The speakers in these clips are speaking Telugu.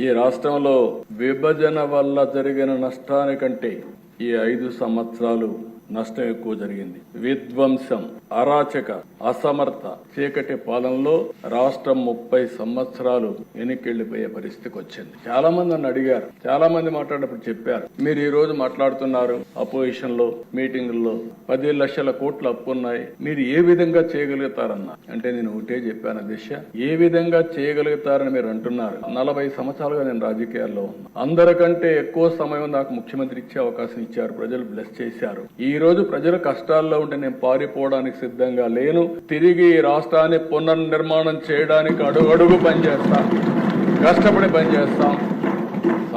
ఈ రాష్ట్రంలో విభజన వల్ల జరిగిన నష్టానికంటే ఈ ఐదు సంవత్సరాలు నష్టం ఎక్కువ జరిగింది. విధ్వంసం అరాచక అసమర్థ చీకటి పాలనలో రాష్ట్రం ముప్పై సంవత్సరాలు వెనక్కిళ్ళిపోయే పరిస్థితికి వచ్చింది. చాలా మంది నన్ను అడిగారు. చాలా మంది మాట్లాడినప్పుడు చెప్పారు. మీరు ఈ రోజు మాట్లాడుతున్నారు అపోజిషన్లో మీటింగుల్లో పది లక్షల కోట్లు అప్పు ఉన్నాయి మీరు ఏ విధంగా చేయగలుగుతారన్న? అంటే నేను ఒకటే చెప్పాను దిశ ఏ విధంగా చేయగలుగుతారని మీరు అంటున్నారు? నలభై సంవత్సరాలుగా నేను రాజకీయాల్లో ఉన్నా. అందరికంటే ఎక్కువ సమయం నాకు ముఖ్యమంత్రి ఇచ్చే అవకాశం ఇచ్చారు. ప్రజలు బ్లెస్ చేశారు. ఈ ఈరోజు ప్రజలు కష్టాల్లో ఉంటే నేను పారిపోవడానికి సిద్ధంగా లేను. తిరిగి ఈ రాష్ట్రాన్ని పునర్నిర్మాణం చేయడానికి అడుగడుగు పనిచేస్తాను కష్టపడి పనిచేస్తాం.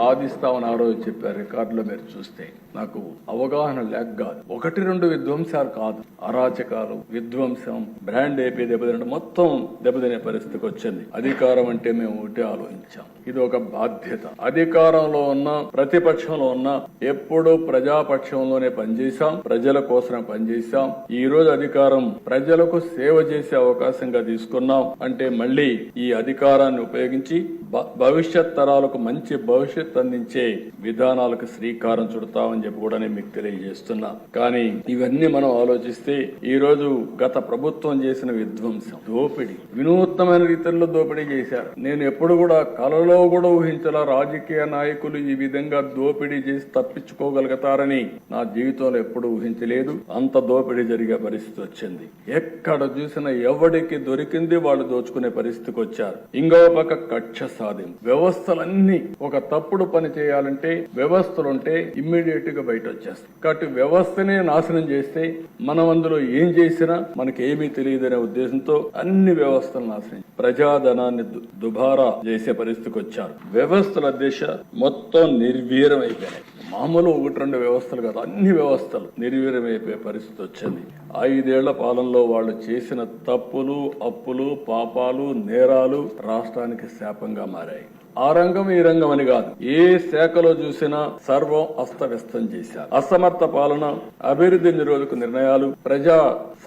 సాధిస్తామని ఆ రోజు చెప్పారు రికార్డులో మీరు చూస్తే నాకు అవగాహన లేక కాదు. ఒకటి రెండు విధ్వంసాలు కాదు. అరాచకాలు విధ్వంసం బ్రాండ్ ఏపీ దెబ్బతినడం మొత్తం దెబ్బతినే పరిస్థితికి వచ్చింది. అధికారం అంటే మేము ఒకటి ఆలోచించాం. ఇది ఒక బాధ్యత. అధికారంలో ఉన్న ప్రతిపక్షంలో ఉన్న ఎప్పుడు ప్రజాపక్షంలోనే పనిచేశాం. ప్రజల కోసం పనిచేశాం. ఈ రోజు అధికారం ప్రజలకు సేవ చేసే అవకాశంగా తీసుకున్నాం. అంటే మళ్ళీ ఈ అధికారాన్ని ఉపయోగించి భ- భవిష్యత్ తరాలకు మంచి భవిష్యత్ అందించే విధానాలకు శ్రీకారం చుడతామని చెప్పి కూడా నేను మీకు తెలియజేస్తున్నా. కానీ ఇవన్నీ మనం ఆలోచిస్తే ఈ రోజు గత ప్రభుత్వం చేసిన విధ్వంసం దోపిడీ వినూత్నమైన రీతిలో దోపిడీ చేశారు. నేను ఎప్పుడు కూడా కలలో కూడా ఊహించలా రాజకీయ నాయకులు ఈ విధంగా దోపిడీ చేసి తప్పించుకోగలుగుతారని నా జీవితంలో ఎప్పుడు ఊహించలేదు. అంత దోపిడీ జరిగే పరిస్థితి వచ్చింది. ఎక్కడ చూసినా ఎవడికి దొరికింది వాళ్ళు దోచుకునే పరిస్థితికి వచ్చారు. ఇంకో పక్క కక్ష సాధింపు వ్యవస్థలన్నీ ఒక తప్పుడు పని చేయాలంటే వ్యవస్థలుంటే ఇమ్మీడియట్గా బయట వచ్చేస్తాయి కాబట్టి వ్యవస్థనే నాశనం చేస్తే మనం అందులో ఏం చేసినా మనకేమీ తెలియదనే ఉద్దేశంతో అన్ని వ్యవస్థలు నాశనం ప్రజాధనాన్ని దు- దుబారా చేసే పరిస్థితికి వచ్చారు వ్యవస్థల దిశ మొత్తం నిర్వీర్యం అయిపోయినాయి మామూలు ఒకటి రెండు వ్యవస్థలు కాదు అన్ని వ్యవస్థలు నిర్వీర్యమైపోయే పరిస్థితి వచ్చింది ఐదేళ్ళ పాలనలో వాళ్ళు చేసిన తప్పులు అప్పులు పాపాలు నేరాలు రాష్ట్రానికి శాపంగా మారాయి. ఆ రంగం ఈ రంగం అని కాదు. ఏ శాఖలో చూసినా సర్వం అస్తవ్యస్తం చేశారు. అసమర్థ పాలన అభివృద్ధి నిరోధక నిర్ణయాలు ప్రజా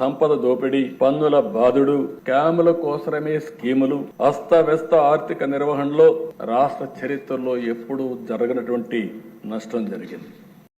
సంపద దోపిడీ పన్నుల బాధుడు క్యాముల కోసరమే స్కీములు అస్తవ్యస్త ఆర్థిక నిర్వహణలో రాష్ట్ర చరిత్రలో ఎప్పుడూ జరగనటువంటి నష్టం జరిగింది.